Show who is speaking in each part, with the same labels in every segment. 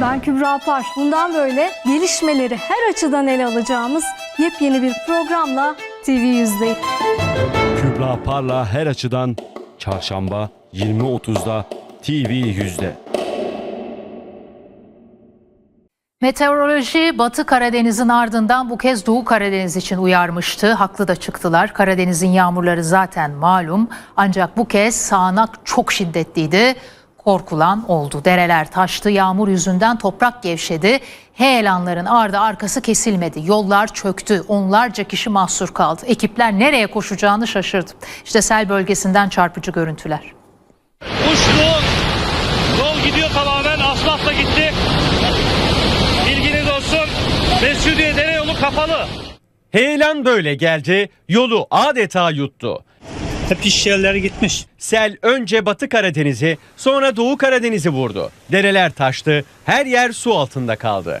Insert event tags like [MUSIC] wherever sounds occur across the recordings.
Speaker 1: Ben Kübra Par. Bundan böyle gelişmeleri her açıdan ele alacağımız yepyeni bir programla TV yüzdeyiz.
Speaker 2: Kübra Parla her açıdan çarşamba 20.30'da TV yüzde.
Speaker 3: Meteoroloji Batı Karadeniz'in ardından bu kez Doğu Karadeniz için uyarmıştı. Haklı da çıktılar. Karadeniz'in yağmurları zaten malum. Ancak bu kez sağanak çok şiddetliydi. Korkulan oldu. Dereler taştı, yağmur yüzünden toprak gevşedi. Heyelanların ardı arkası kesilmedi. Yollar çöktü. Onlarca kişi mahsur kaldı. Ekipler nereye koşacağını şaşırdı. İşte sel bölgesinden çarpıcı görüntüler.
Speaker 4: Uçtu. Yol gidiyor tamamen. Asfaltla gitti. Bilginiz olsun. Mesudiye dere yolu kapalı.
Speaker 5: Heyelan böyle geldi, yolu adeta yuttu.
Speaker 4: Hep iş yerleri gitmiş.
Speaker 5: Sel önce Batı Karadeniz'i, sonra Doğu Karadeniz'i vurdu. Dereler taştı, her yer su altında kaldı.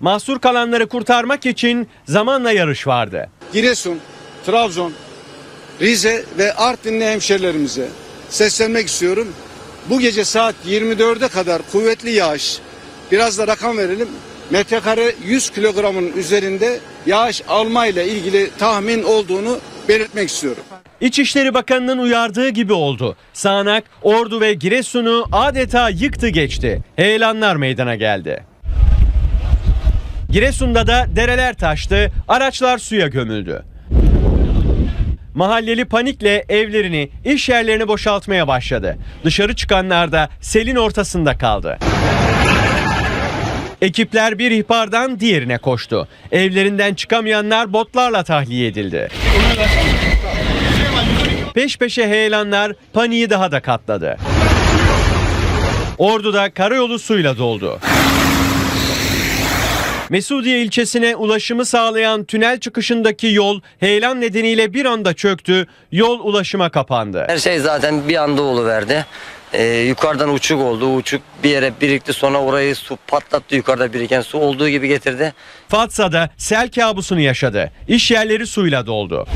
Speaker 5: Mahsur kalanları kurtarmak için zamanla yarış vardı.
Speaker 6: Giresun, Trabzon, Rize ve Artvinli hemşerilerimize seslenmek istiyorum. Bu gece saat 24'e kadar kuvvetli yağış, biraz da rakam verelim. Metrekare 100 kilogramın üzerinde yağış alma ile ilgili tahmin olduğunu belirtmek istiyorum.
Speaker 5: İçişleri Bakanı'nın uyardığı gibi oldu. Sağanak, Ordu ve Giresun'u adeta yıktı geçti. Heyelanlar meydana geldi. Giresun'da da dereler taştı, araçlar suya gömüldü. Mahalleli panikle evlerini, iş yerlerini boşaltmaya başladı. Dışarı çıkanlar da selin ortasında kaldı. Ekipler bir ihbardan diğerine koştu. Evlerinden çıkamayanlar botlarla tahliye edildi. Peş peşe heyelanlar paniği daha da katladı. Ordu'da karayolu suyla doldu. Mesudiye ilçesine ulaşımı sağlayan tünel çıkışındaki yol heyelan nedeniyle bir anda çöktü, yol ulaşıma kapandı.
Speaker 7: Her şey zaten bir anda oluverdi. Ee, yukarıdan uçuk oldu. Uçuk bir yere birikti sonra orayı su patlattı yukarıda biriken su olduğu gibi getirdi.
Speaker 5: Fatsa'da sel kabusunu yaşadı. İş yerleri suyla doldu.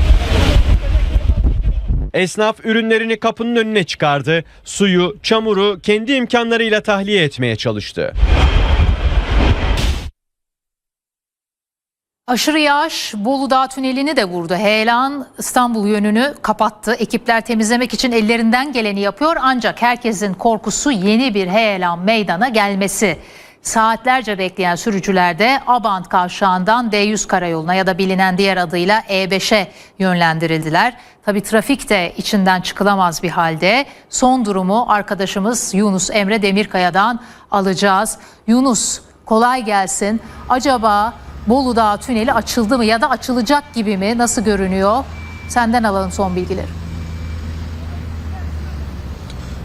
Speaker 5: Esnaf ürünlerini kapının önüne çıkardı. Suyu, çamuru kendi imkanlarıyla tahliye etmeye çalıştı.
Speaker 3: Aşırı yağış Bolu Dağı tünelini de vurdu. Heyelan İstanbul yönünü kapattı. Ekipler temizlemek için ellerinden geleni yapıyor ancak herkesin korkusu yeni bir heyelan meydana gelmesi. Saatlerce bekleyen sürücüler de Abant kavşağından D100 karayoluna ya da bilinen diğer adıyla E5'e yönlendirildiler. Tabi trafik de içinden çıkılamaz bir halde. Son durumu arkadaşımız Yunus Emre Demirkaya'dan alacağız. Yunus kolay gelsin. Acaba Bolu Dağı tüneli açıldı mı ya da açılacak gibi mi? Nasıl görünüyor? Senden alalım son bilgileri.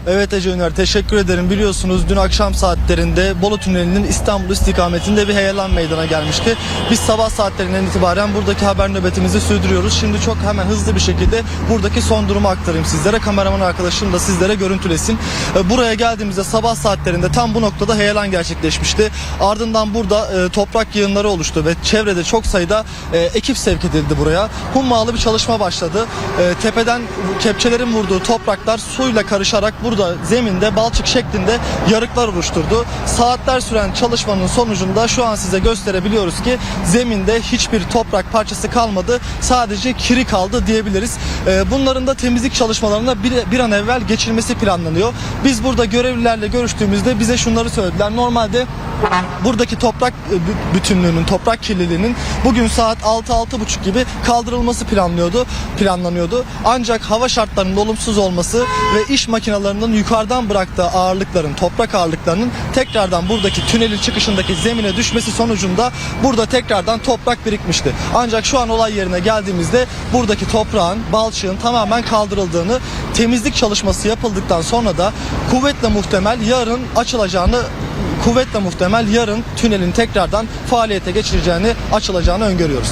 Speaker 8: Evet Ece Üner teşekkür ederim. Biliyorsunuz dün akşam saatlerinde Bolu Tüneli'nin İstanbul istikametinde bir heyelan meydana gelmişti. Biz sabah saatlerinden itibaren buradaki haber nöbetimizi sürdürüyoruz. Şimdi çok hemen hızlı bir şekilde buradaki son durumu aktarayım sizlere. Kameraman arkadaşım da sizlere görüntülesin. Ee, Buraya geldiğimizde sabah saatlerinde tam bu noktada heyelan gerçekleşmişti. Ardından burada e, toprak yığınları oluştu ve çevrede çok sayıda e, ekip sevk edildi buraya. Hummalı bir çalışma başladı. E, tepeden kepçelerin vurduğu topraklar suyla karışarak burada zeminde balçık şeklinde yarıklar oluşturdu. Saatler süren çalışmanın sonucunda şu an size gösterebiliyoruz ki zeminde hiçbir toprak parçası kalmadı. Sadece kiri kaldı diyebiliriz. Ee, bunların da temizlik çalışmalarına bir, an evvel geçilmesi planlanıyor. Biz burada görevlilerle görüştüğümüzde bize şunları söylediler. Normalde buradaki toprak e, bü- bütünlüğünün, toprak kirliliğinin bugün saat 6-6.30 gibi kaldırılması planlıyordu, planlanıyordu. Ancak hava şartlarının olumsuz olması ve iş makinelerinin yukarıdan bıraktığı ağırlıkların, toprak ağırlıklarının tekrardan buradaki tünelin çıkışındaki zemine düşmesi sonucunda burada tekrardan toprak birikmişti. Ancak şu an olay yerine geldiğimizde buradaki toprağın, balçığın tamamen kaldırıldığını, temizlik çalışması yapıldıktan sonra da kuvvetle muhtemel yarın açılacağını kuvvetle muhtemel yarın tünelin tekrardan faaliyete geçireceğini, açılacağını öngörüyoruz.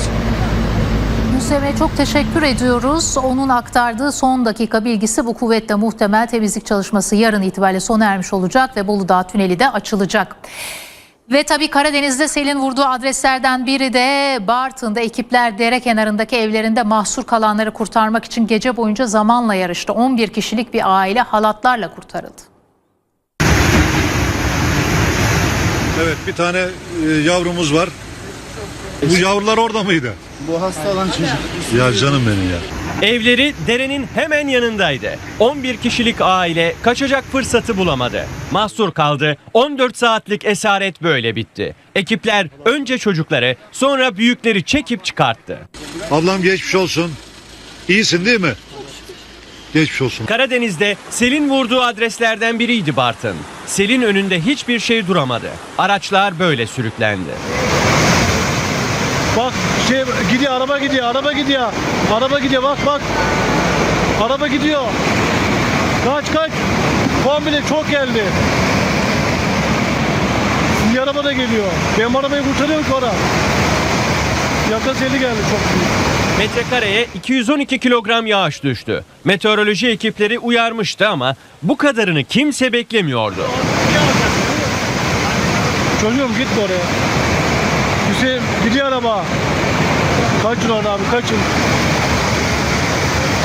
Speaker 3: Emre'ye çok teşekkür ediyoruz. Onun aktardığı son dakika bilgisi bu kuvvetle muhtemel temizlik çalışması yarın itibariyle sona ermiş olacak ve Bolu Dağı tüneli de açılacak. Ve tabii Karadeniz'de selin vurduğu adreslerden biri de Bartın'da ekipler dere kenarındaki evlerinde mahsur kalanları kurtarmak için gece boyunca zamanla yarıştı. 11 kişilik bir aile halatlarla kurtarıldı.
Speaker 9: Evet bir tane e, yavrumuz var. Bu yavrular orada mıydı?
Speaker 8: Bu hasta olan çocuk.
Speaker 9: Ya canım benim ya.
Speaker 5: Evleri derenin hemen yanındaydı. 11 kişilik aile kaçacak fırsatı bulamadı. Mahsur kaldı. 14 saatlik esaret böyle bitti. Ekipler önce çocukları sonra büyükleri çekip çıkarttı.
Speaker 9: Ablam geçmiş olsun. İyisin değil mi? Geçmiş olsun.
Speaker 5: Karadeniz'de selin vurduğu adreslerden biriydi Bartın. Selin önünde hiçbir şey duramadı. Araçlar böyle sürüklendi.
Speaker 10: Bak şey gidiyor araba gidiyor araba gidiyor. Araba gidiyor bak bak. Araba gidiyor. Kaç kaç. Komple çok geldi. Sizin araba da geliyor. Benim arabayı kurtarıyor ki ora. Yakın seli geldi çok büyük.
Speaker 5: Metrekareye 212 kilogram yağış düştü. Meteoroloji ekipleri uyarmıştı ama bu kadarını kimse beklemiyordu.
Speaker 10: Çocuğum gitme oraya. Hüseyin gidiyor araba. Kaçın orada abi kaçın.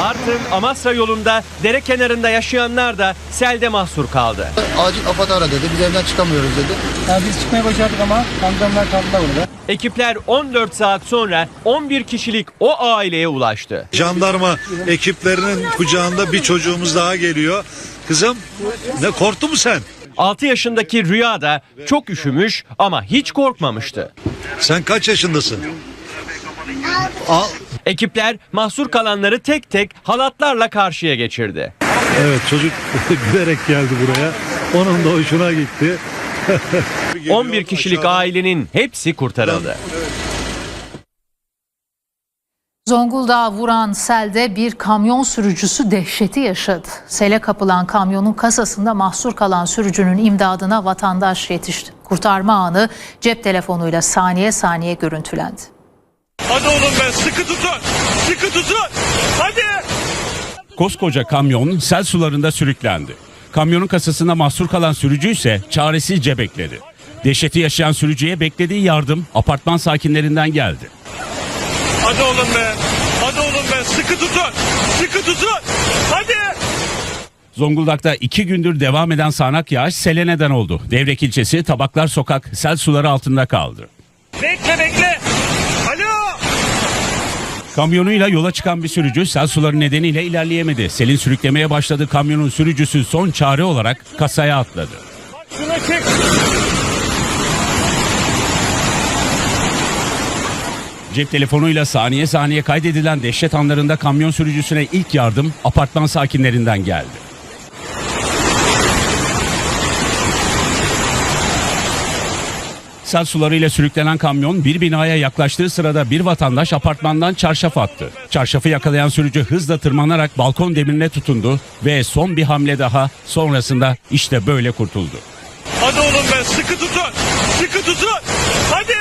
Speaker 5: Artın Amasra yolunda dere kenarında yaşayanlar da selde mahsur kaldı.
Speaker 8: Acil AFAD ara dedi. Biz evden çıkamıyoruz dedi.
Speaker 10: biz çıkmaya başardık ama amcamlar kaldılar orada.
Speaker 5: Ekipler 14 saat sonra 11 kişilik o aileye ulaştı.
Speaker 9: Jandarma ekiplerinin kucağında bir çocuğumuz daha geliyor. Kızım ne korktu mu sen?
Speaker 5: 6 yaşındaki Rüya da çok üşümüş ama hiç korkmamıştı.
Speaker 9: Sen kaç yaşındasın? Al.
Speaker 5: Ekipler mahsur kalanları tek tek halatlarla karşıya geçirdi.
Speaker 9: Evet çocuk [LAUGHS] gülerek geldi buraya. Onun da hoşuna gitti.
Speaker 5: 11 kişilik ailenin hepsi kurtarıldı.
Speaker 3: Zonguldak'a vuran selde bir kamyon sürücüsü dehşeti yaşadı. Sele kapılan kamyonun kasasında mahsur kalan sürücünün imdadına vatandaş yetişti. Kurtarma anı cep telefonuyla saniye saniye görüntülendi.
Speaker 4: Hadi oğlum be sıkı tutun. Sıkı tutun. Hadi.
Speaker 11: Koskoca kamyon sel sularında sürüklendi. Kamyonun kasasında mahsur kalan sürücü ise çaresizce bekledi. Dehşeti yaşayan sürücüye beklediği yardım apartman sakinlerinden geldi.
Speaker 4: Hadi oğlum be. Hadi oğlum be sıkı tutun. Sıkı tutun. Hadi.
Speaker 11: Zonguldak'ta iki gündür devam eden sağanak yağış sele neden oldu. Devrek ilçesi Tabaklar Sokak sel suları altında kaldı.
Speaker 4: Bekle bekle. Alo.
Speaker 11: Kamyonuyla yola çıkan bir sürücü sel suları nedeniyle ilerleyemedi. Selin sürüklemeye başladı. Kamyonun sürücüsü son çare olarak kasaya atladı.
Speaker 4: Şuna çek.
Speaker 11: Cep telefonuyla saniye saniye kaydedilen dehşet anlarında kamyon sürücüsüne ilk yardım apartman sakinlerinden geldi. Sel sularıyla sürüklenen kamyon bir binaya yaklaştığı sırada bir vatandaş apartmandan çarşaf attı. Çarşafı yakalayan sürücü hızla tırmanarak balkon demirine tutundu ve son bir hamle daha sonrasında işte böyle kurtuldu.
Speaker 4: Hadi oğlum be sıkı tutun. Sıkı tutun. Hadi.